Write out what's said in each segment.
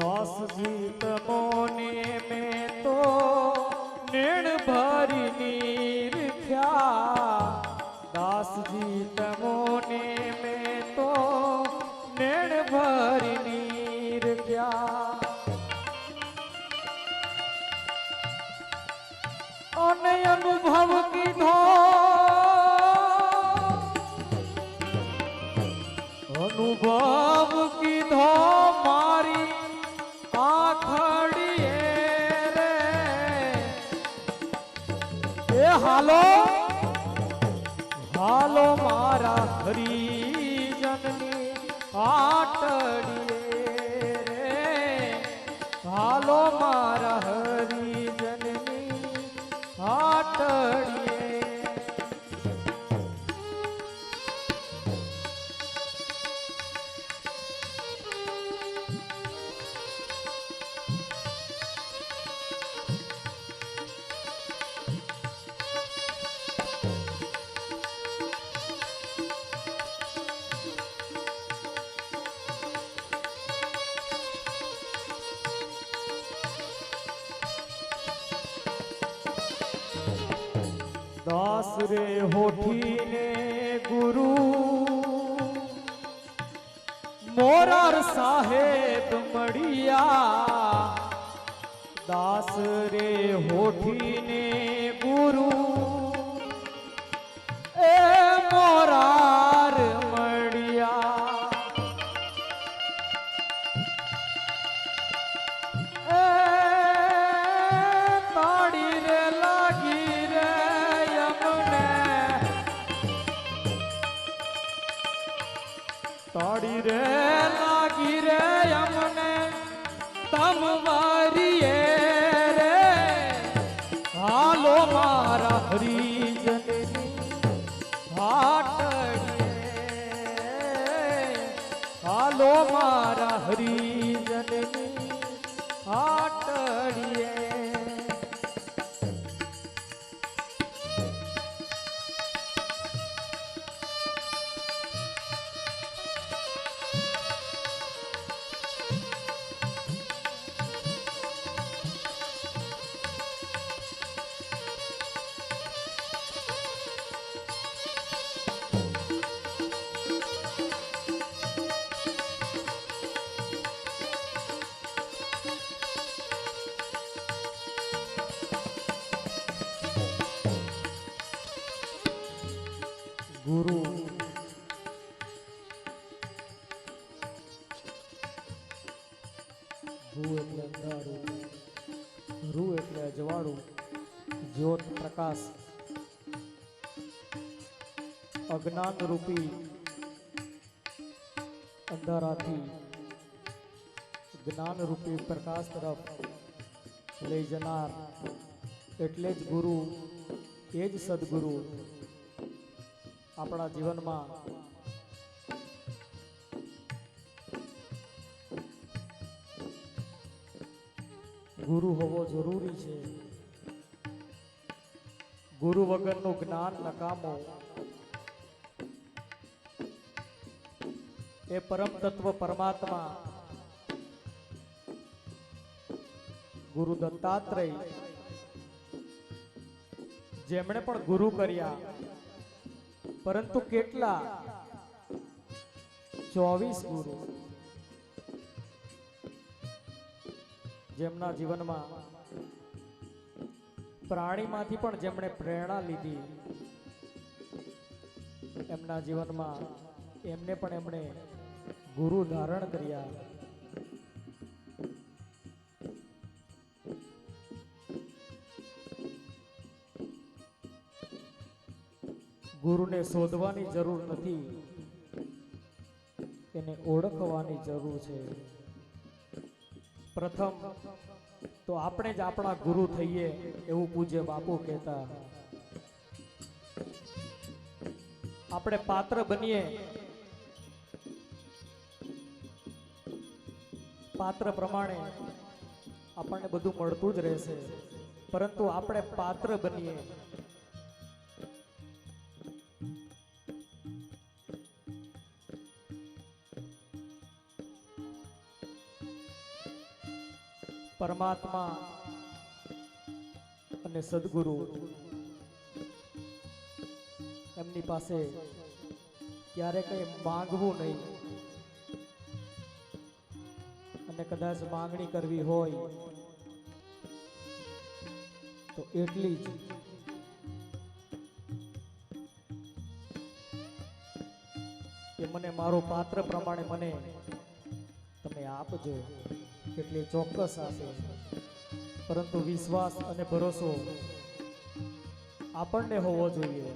દાસ જીત મોને મેં તો નેણ ભરી નીરખ્યા દાસ જીત મોને મેં તો નેણ ભરી નીરખ્યા અને અનુભવ કીધો. અનુભવ કીધો. દાસ રે હોઠીને ગુરુ મોરાર સાહેબ મળિયા. દાસ રે હોઠીને ગુરુ તાળી રે લાગી રે અમને તમ વારીએ રે. હાલો મારા હરિજનની ગુરુ ભૂ એટલે અંધારું રૂ એટલે અજવાળું જ્યોત પ્રકાશ અજ્ઞાન રૂપી અંધારાથી જ્ઞાન રૂપી પ્રકાશ તરફ લઈ જનાર એટલે જ ગુરુ એ જ સદગુરુ આપણા જીવનમાં. ગુરુ હોવો જરૂરી છે. ગુરુ વગરનું જ્ઞાન નકામો. એ પરમ તત્વ પરમાત્મા. ગુરુ દત્તાત્રેય. જેમણે પણ ગુરુ કર્યા. પરંતુ કેટલા? ચોવીસ ગુરુ. જેમના જીવનમાં પ્રાણીમાંથી પણ જેમણે પ્રેરણા લીધી, એમના જીવનમાં એમને પણ એમણે ગુરુ ધારણ કર્યા. ગુરુને શોધવાની જરૂર નથી. એને ઓળખવાની જરૂર છે. પ્રથમ તો આપણે જ આપણા ગુરુ થઈએ એવું પૂજ્ય બાપુ કહેતા. આપણે પાત્ર બનીએ. પાત્ર પ્રમાણે આપણને બધું મળતું જ રહેશે. પરંતુ આપણે પાત્ર બનીએ. પરમાત્મા અને સદગુરુ એમની પાસે ક્યારે કંઈ માંગવું નહીં. અને કદાચ માંગણી કરવી હોય તો એટલી જ. મને મારું પાત્ર પ્રમાણે મને તમે આપજો. કેટલી ચોક્કસ આશા છે. પરંતુ વિશ્વાસ અને ભરોસો આપણને હોવો જોઈએ.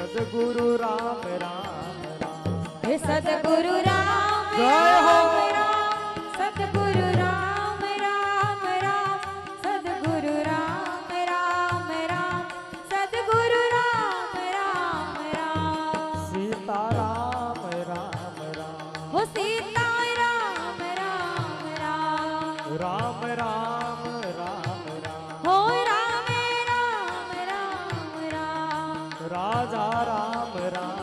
સદગુરુ રામ રામ હે સદગુરુ રામ જય હો राजा राम राम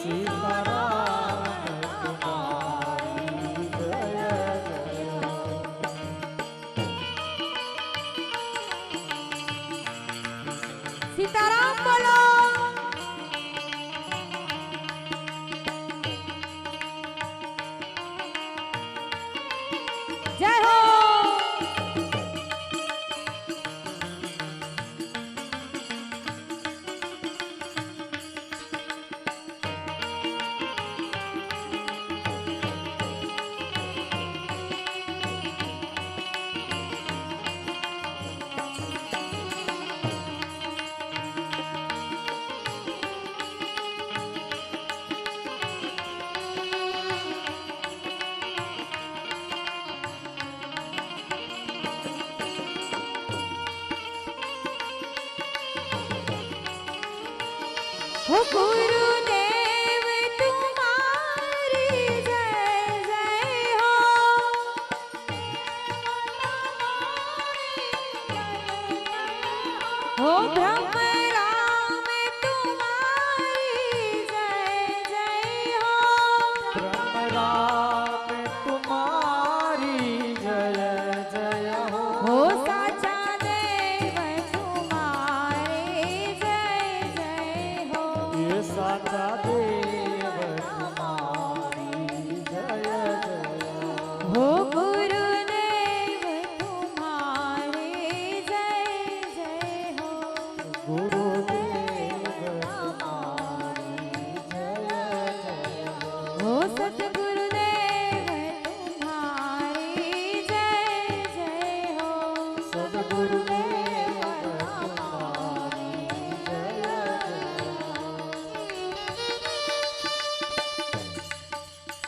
是 હો ગુરુદેવ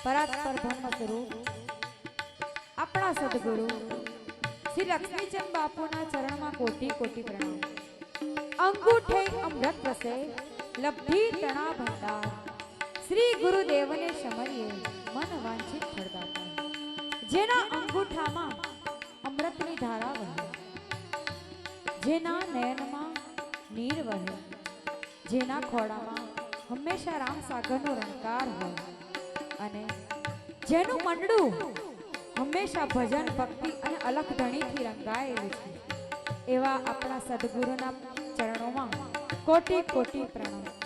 પરાત્પર બ્રહ્મ સ્વરૂપ આપણા સદગુરુ, શ્રી લક્ષ્મીચંદ બાપુના ચરણમાં કોટી કોટી પ્રણામ. અંગૂઠે અમૃત પ્રસે લબ્ધિ તણા ભંડાર. શ્રી ગુરુદેવને સમરીએ, મન વાંછિત ફળદાતા. જેના અંગૂઠામાં અમૃતની ધારા વહે, જેના નયનમાં નીર વહે, જેના ખોળામાં હંમેશા રામ સાગરનો રણકાર હોય. અને જેનું મંડળું હંમેશા ભજન, ભક્તિ અને અલગ ધણીથી રંગાયેલું છે. એવા આપણા સદગુરુના ચરણોમાં કોટી કોટી પ્રણામ.